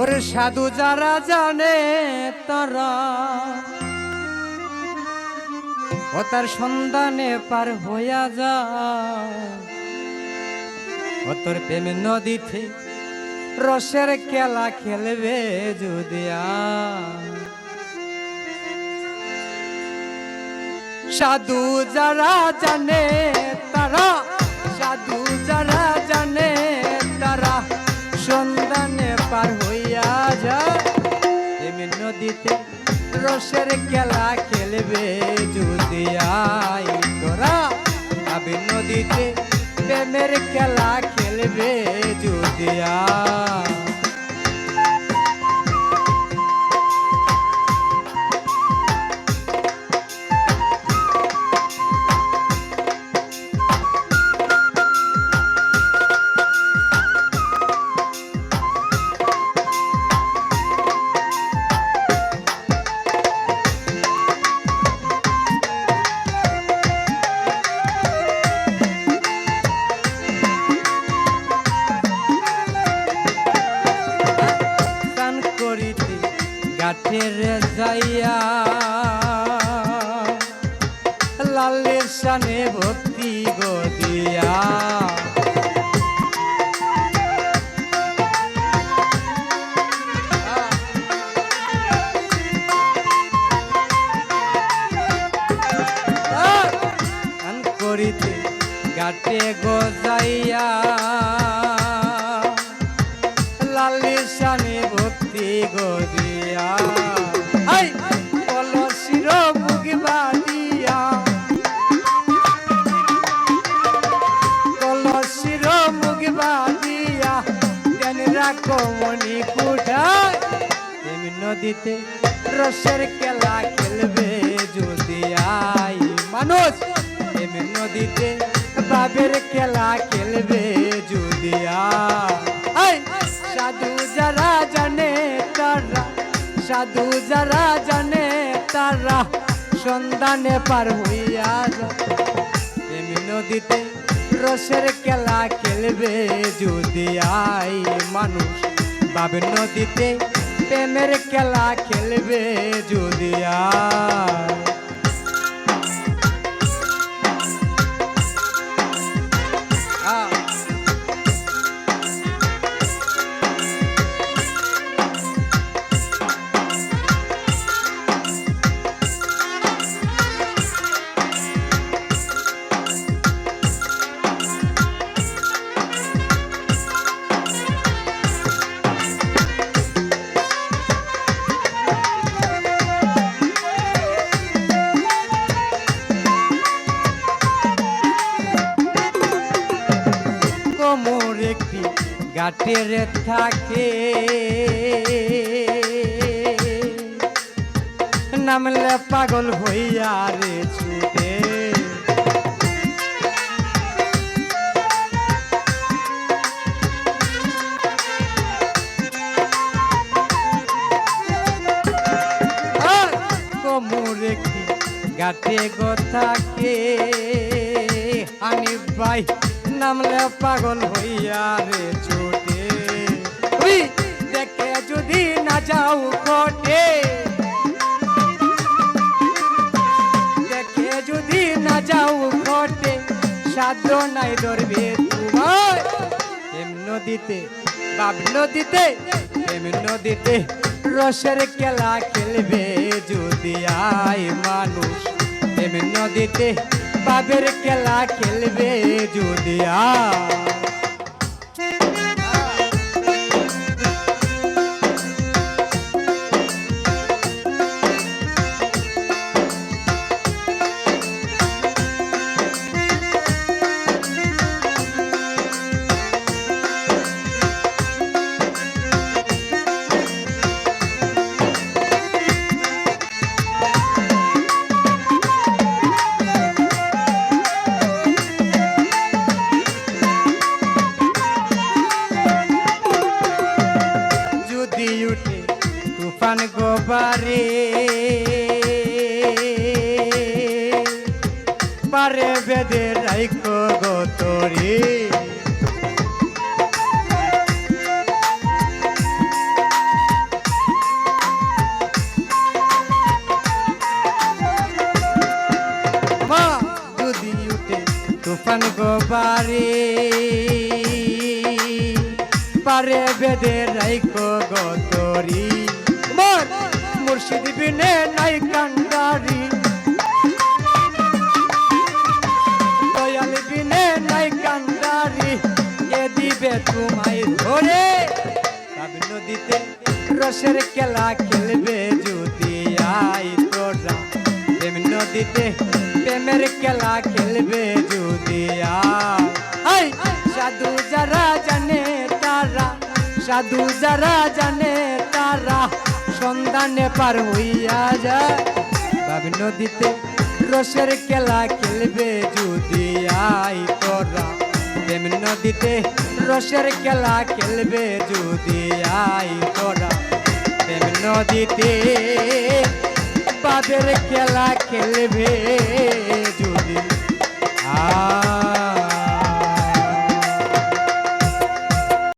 ওর সাধু যারা জানে তারা, ও তার সন্ধানে পার হইয়া যা ও তোর প্রেম নদীতে রসের খেলা খেলবে যদিয়া সাধু যারা জানে তারা, সাধু যারা জানে তারা, সন্ধানে পার নদীতে রসের খেলা খেলবে যদি আই তোরা আবি নদীতে প্রেমের খেলা খেলবে যদি আই। গাঠের যাইয়া লালের সানে ভক্তি গদিয়া। করিতে গাটে গজাইয়া লালিসানে ভক্তি গদিয়া। দেন রাখো মনি কুঠায়। এমনি নদীতে রসের খেলা খেলবে যদি আই মানুষ। এমনি নদীতে বাবের খেলা খেলবে যদি আই। সাধু যারা জানে তারা, সাধু যারা জানে তারা সন্ধানে পার হইয়া যায়। এমনি নদীতে রসের খেলা খেলবে যদি আই মানুষ। বাবে নদীতে প্রেমের খেলা খেলবে যদি আই। গাটের থাকে। নামলে পাগল হইয়া ছুটে। কোমর একটি গাটে গোথাকে হানিফ ভাই নামলে পাগল হইয়া রে ছোটে দেখে যদি না যাও কোটে দেখে যদি না যাও কোটে সাধ্য নাই ধরবে তোমার এম নদীতে বাব নদীতে এম নদীতে রসের খেলা খেলবে যদি আয় মানুষ। এম নদীতে বাবের খেলা খেলবে যদি পারে। পারে বেদে রাইখো গো তোরে। পারে বেদে রাইখো গো তোরি। মোর মুর্শিদ বিনে নাই কান্ডারি দয়াল বিনে নাই কান্ডারি এ দিবে তোমায় ধরে। নদীতে রসের খেলা খেলবে যদি আই তোরা প্রেম নদীতে প্রেমের খেলা খেলবে যদি আই। সাধু যারা জানে তারা, সাধু যারা জানে তারা। সন্ধানে পার হইয়া যায়। ভাবি নদীতে রসের খেলা খেলবে যদি আই তোরা প্রেম নদীতে রসের খেলা খেলবে যদি আই তোরা প্রেম নদীতে পাদের খেলা খেলবে যদি আ